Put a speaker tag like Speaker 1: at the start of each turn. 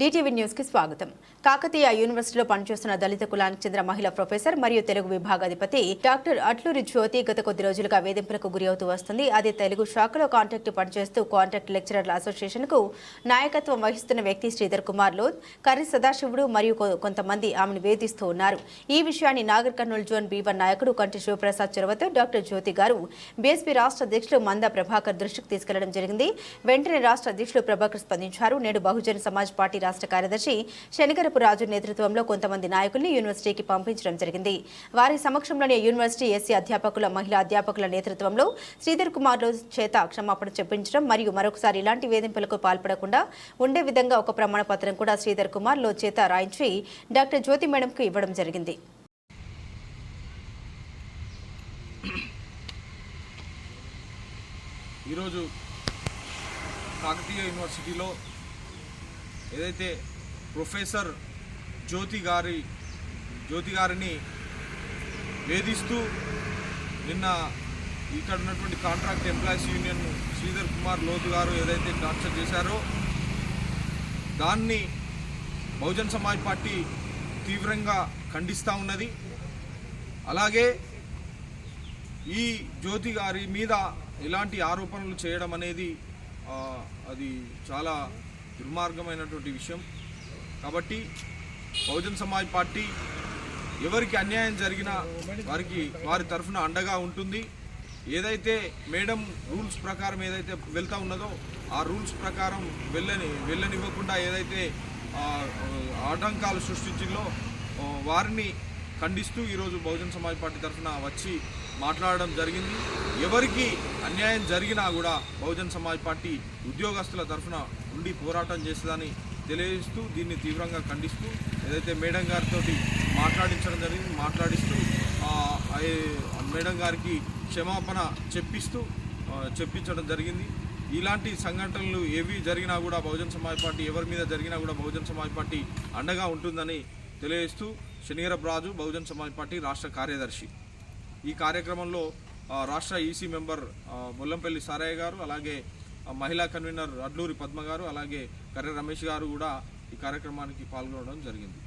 Speaker 1: DTV న్యూస్కి స్వాగతం. కాకతీయ యూనివర్సిటీలో పనిచేస్తున్న దళిత కులానికి చెందిన మహిళా ప్రొఫెసర్ మరియు తెలుగు విభాగాధిపతి డాక్టర్ అట్లూరి జ్యోతి గత కొద్ది రోజులుగా వేధింపులకు గురి అవుతూ వస్తుంది. అది తెలుగు శాఖలో కాంట్రాక్ట్ పనిచేస్తూ కాంట్రాక్ట్ లెక్చరర్ల అసోసియేషన్కు నాయకత్వం వహిస్తున్న వ్యక్తి శ్రీధర్ కుమార్ లోద్ కర్రి సదాశివుడు మరియు కొంతమంది ఆమెను వేధిస్తూ ఉన్నారు. ఈ విషయాన్ని Nagar Kurnool zone B one నాయకుడు కంటి శివప్రసాద్ చొరవతో డాక్టర్ జ్యోతి గారు బీఎస్పీ రాష్ట్ర అధ్యక్షులు మందా ప్రభాకర్ దృష్టికి తీసుకెళ్ళడం జరిగింది. వెంటనే రాష్ట్ర అధ్యక్షులు ప్రభాకర్ స్పందించారు. నేడు బహుజన సమాజ్ పార్టీ రాష్ట్ర కార్యదర్శి శనికరపు రాజు నేతృత్వంలో కొంతమంది నాయకుల్ని యూనివర్సిటీకి పంపించడం జరిగింది. వారి సమక్షంలోనే యూనివర్సిటీ ఎస్సీ అధ్యాపకుల మహిళా అధ్యాపకుల నేతృత్వంలో శ్రీధర్ కుమార్లు చేత క్షమాపణ చెప్పించడం మరియు మరొకసారి ఇలాంటి వేధింపులకు పాల్పడకుండా ఉండే విధంగా ఒక ప్రమాణ పత్రం కూడా శ్రీధర్ కుమార్లో చేత రాయించి డాక్టర్ జ్యోతి మేడంకు ఇవ్వడం జరిగింది.
Speaker 2: ఈరోజు కాకతీయ యూనివర్సిటీలో ఏదైతే ప్రొఫెసర్ జ్యోతి గారి జ్యోతి గారిని వేధిస్తూ నిన్న ఇక్కడ ఉన్నటువంటి contract employees union Sridhar Kumar Lothu గారు ఏదైతే టార్చర్ చేశారో దాన్ని బహుజన్ సమాజ్ పార్టీ తీవ్రంగా ఖండిస్తూ ఉన్నది. అలాగే ఈ జ్యోతి గారి మీద ఇలాంటి ఆరోపణలు చేయడం అనేది అది చాలా దుర్మార్గమైనటువంటి విషయం. కాబట్టి బహుజన్ సమాజ్ పార్టీ ఎవరికి అన్యాయం జరిగినా వారికి వారి తరఫున అండగా ఉంటుంది. ఏదైతే మేడం రూల్స్ ప్రకారం ఏదైతే వెళ్తా ఉన్నదో ఆ రూల్స్ ప్రకారం వెళ్ళని వెళ్ళనివ్వకుండా ఏదైతే ఆటంకాలు సృష్టించిందో వారిని ఖండిస్తూ ఈరోజు బహుజన్ సమాజ్ పార్టీ తరఫున వచ్చి మాట్లాడడం జరిగింది. ఎవరికి అన్యాయం జరిగినా కూడా బహుజన్ సమాజ్ పార్టీ ఉద్యోగస్తుల తరఫున ఉండి పోరాటం చేస్తుందని తెలియజేస్తూ దీన్ని తీవ్రంగా ఖండిస్తూ ఏదైతే మేడం గారితో మాట్లాడించడం జరిగింది మాట్లాడిస్తూ మేడం గారికి క్షమాపణ చెప్పిస్తూ చెప్పించడం జరిగింది. ఇలాంటి సంఘటనలు ఏవి జరిగినా కూడా బహుజన్ సమాజ్ పార్టీ ఎవరి మీద జరిగినా కూడా బహుజన్ సమాజ్ పార్టీ అండగా ఉంటుందని తెలియజేస్తూ రాజు బహుజన్ సమాజ్ పార్టీ రాష్ట్ర కార్యదర్శి. ఈ కార్యక్రమంలో రాష్ట్ర ఈసీ మెంబర్ ముల్లంపల్లి సారయ్య గారు అలాగే మహిళా కన్వీనర్ అడ్లూరి పద్మ గారు అలాగే కర్ర రమేష్ గారు కూడా ఈ కార్యక్రమానికి పాల్గొనడం జరిగింది.